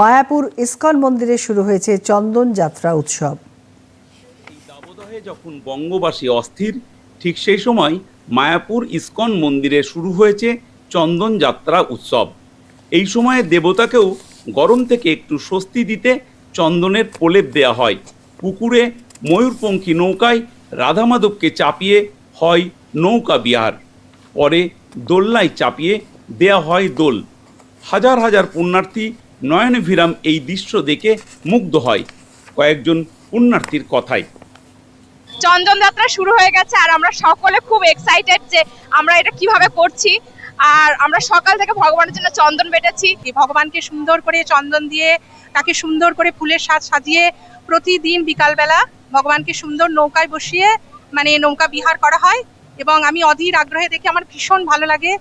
Mayapur ISKCON মন্দিরে শুরু হয়েছে চন্দন যাত্রা উৎসব। দাবদাহে যখন বঙ্গবাসী অস্থির, ঠিক সেই সময় মায়াপুর ইস্কন মন্দিরে শুরু হয়েছে চন্দন যাত্রা উৎসব। এই সময়ে দেবতাকেও গরম থেকে একটু স্বস্তি দিতে চন্দনের প্রলেপ দেয়া হয়। পুকুরে ময়ূরপঙ্খী নৌকায় রাধামাধবকে চাপিয়ে হয় নৌকা বিহার। পরে দোলনায় চাপিয়ে দেয়া হয় দোল। হাজার হাজার পুণ্যার্থী নয়নভিরাম এই দৃশ্য দেখে মুগ্ধ হয় কয়েকজন পুণ্যার্থীর কথায়। চন্দন যাত্রা শুরু হয়ে গেছে আর আমরা সকলে খুব এক্সাইটেড যে আমরা এটা কীভাবে করছি। আর আমরা সকাল থেকে ভগবানের জন্য চন্দন বেটেছি। ভগবানকে সুন্দর করে চন্দন দিয়ে তাকে সুন্দর করে ফুলের সাজ সাজিয়ে প্রতিদিন বিকালবেলা ভগবানকে সুন্দর নৌকায় বসিয়ে মানে নৌকা বিহার করা হয় এবং আমি অধীর আগ্রহে দেখে আমার ভীষণ ভালো লাগে।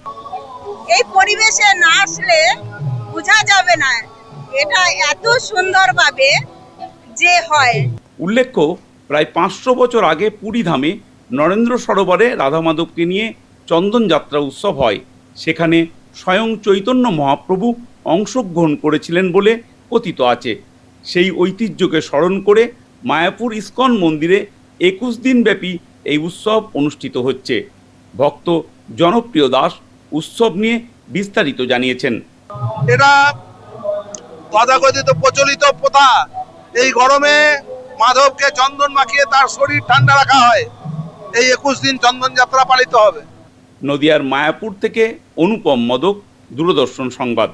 এই পরিবেশে না আসলে বোঝা যাবে না। এটা এত সুন্দরভাবে যে হয়। উল্লেখ্য প্রায় পাঁচশো বছর আগে পুরীধামে নরেন্দ্র সরোবরে রাধা মাধবকে নিয়ে চন্দন যাত্রা উৎসব হয়। সেখানে স্বয়ং চৈতন্য মহাপ্রভু অংশগ্রহণ করেছিলেন বলে কথিত আছে। সেই ঐতিহ্যকে স্মরণ করে মায়াপুর ইস্কন মন্দিরে একুশ দিনব্যাপী এই উৎসব অনুষ্ঠিত হচ্ছে। ভক্ত জনপ্রিয় দাস উৎসব নিয়ে বিস্তারিত জানিয়েছেন। এটা তথাকথিত প্রচলিত প্রথা। এই গরমে মাধবকে চন্দন মাখিয়ে তার শরীর ঠান্ডা রাখা হয়। এই একুশ দিন চন্দন যাত্রা পালিত হবে। নদিয়ার মায়াপুর থেকে অনুপম মদক, দূরদর্শন সংবাদ।